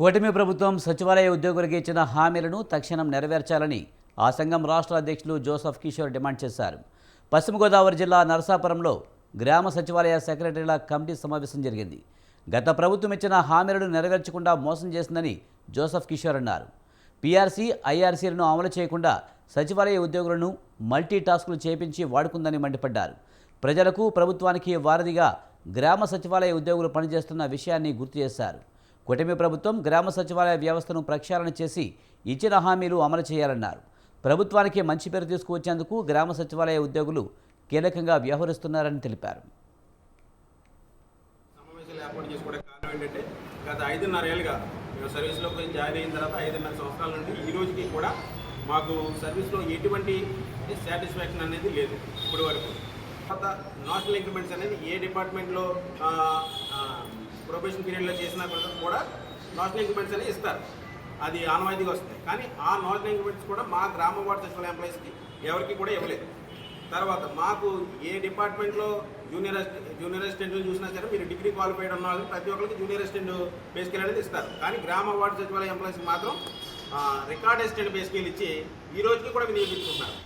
కూటమి ప్రభుత్వం సచివాలయ ఉద్యోగులకు ఇచ్చిన హామీలను తక్షణం నెరవేర్చాలని ఆ సంఘం రాష్ట్ర అధ్యక్షులు జోసఫ్ కిషోర్ డిమాండ్ చేశారు. పశ్చిమ గోదావరి జిల్లా నరసాపురంలో గ్రామ సచివాలయ సెక్రటరీల కమిటీ సమావేశం జరిగింది. గత ప్రభుత్వం ఇచ్చిన హామీలను నెరవేర్చకుండా మోసం చేసిందని జోసఫ్ కిషోర్ అన్నారు. పీఆర్సీ ఐఆర్సీలను అమలు చేయకుండా సచివాలయ ఉద్యోగులను మల్టీ టాస్కులు చేపించి వాడుకుందని మండిపడ్డారు. ప్రజలకు ప్రభుత్వానికి వారధిగా గ్రామ సచివాలయ ఉద్యోగులు పనిచేస్తున్న విషయాన్ని గుర్తు చేశారు. కూటమి ప్రభుత్వం గ్రామ సచివాలయ వ్యవస్థను ప్రక్షాళన చేసి ఇచ్చిన హామీలు అమలు చేయాలన్నారు. ప్రభుత్వానికి మంచి పేరు తీసుకువచ్చేందుకు గ్రామ సచివాలయ ఉద్యోగులు కీలకంగా వ్యవహరిస్తున్నారని తెలిపారు. ఏంటంటే గత ఐదున్నర ఏళ్ళుగా మేము సర్వీస్లోకి జాయిన్ అయిన తర్వాత ఐదున్నర సంవత్సరాల నుండి ఈ రోజుకి కూడా మాకు సర్వీస్లో ఎటువంటి సాటిస్ఫాక్షన్ అనేది లేదు ఇప్పటి వరకు. తర్వాత నాషనల్ ఇంక్రిమెంట్స్ అనేది ఏ డిపార్ట్మెంట్లో ప్రొబేషన్ పీరియడ్లో చేసినా కూడా నాన్ ఇంక్రిమెంట్స్ అనేవి ఇస్తారు. అది ఆనవాయితీగా వస్తుంది. కానీ ఆ నాన్ ఇంక్రిమెంట్స్ కూడా మా గ్రామ వార్డు సచివాలయ ఎంప్లాయీస్కి ఎవరికి కూడా ఇవ్వలేదు. తర్వాత మాకు ఏ డిపార్ట్మెంట్లో జూనియర్ జూనియర్ అసిస్టెంట్లు చూసినా సరే మీరు డిగ్రీ క్వాలిఫైడ్ ఉన్న వాళ్ళకి ప్రతి ఒక్కరికి జూనియర్ అసిస్టెంట్ బేస్కెల్ అనేది ఇస్తారు. కానీ గ్రామ వార్డు సచివాలయ ఎంప్లాయీస్కి మాత్రం రికార్డ్ అసిస్టెంట్ బేస్కెల్ ఇచ్చి ఈ రోజుకి కూడా వినియోగించుకుంటున్నారు.